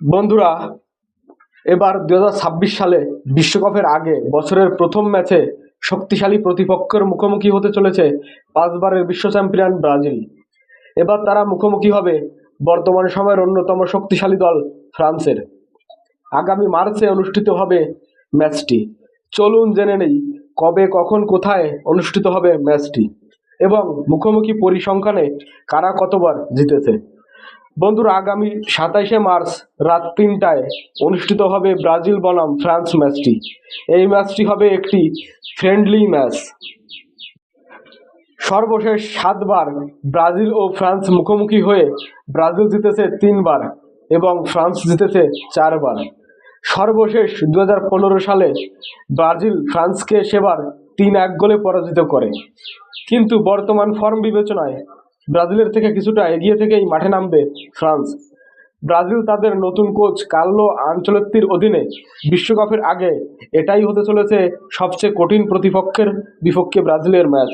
বন্ধুরা, এবার দুই হাজার ছাব্বিশ সালে বিশ্বকাপের আগে বছরের প্রথম ম্যাচে শক্তিশালী প্রতিপক্ষের মুখোমুখি হতে চলেছে পাঁচবারের বিশ্ব চ্যাম্পিয়ন ব্রাজিল। এবার তারা মুখোমুখি হবে বর্তমান সময়ের অন্যতম শক্তিশালী দল ফ্রান্সের। আগামী মার্চে অনুষ্ঠিত হবে ম্যাচটি। চলুন জেনে নেই কবে, কখন, কোথায় অনুষ্ঠিত হবে ম্যাচটি এবং মুখোমুখি পরিসংখ্যানে কারা কতবার জিতেছে। বন্ধুরা, আগামী সাতাইশে মার্চ রাত তিনটায় অনুষ্ঠিত হবে ব্রাজিল বনাম ফ্রান্স ম্যাচটি। এই ম্যাচটি হবে একটি ফ্রেন্ডলি ম্যাচ সর্বশেষ সাতবার ব্রাজিল ও ফ্রান্স মুখোমুখি হয়ে ব্রাজিল জিতেছে তিনবার এবং ফ্রান্স জিতেছে চারবার। সর্বশেষ দু হাজার পনেরো সালে ব্রাজিল ফ্রান্সকে সেবার তিন এক গোলে পরাজিত করে। কিন্তু বর্তমান ফর্ম বিবেচনায় ব্রাজিলের থেকে কিছুটা এগিয়ে থেকেই মাঠে নামবে ফ্রান্স। ব্রাজিল তাদের নতুন কোচ কার্লো আঞ্চলত্তির অধীনে বিশ্বকাপের আগে এটাই হতে চলেছে সবচেয়ে কঠিন প্রতিপক্ষের বিপক্ষে ব্রাজিলের ম্যাচ।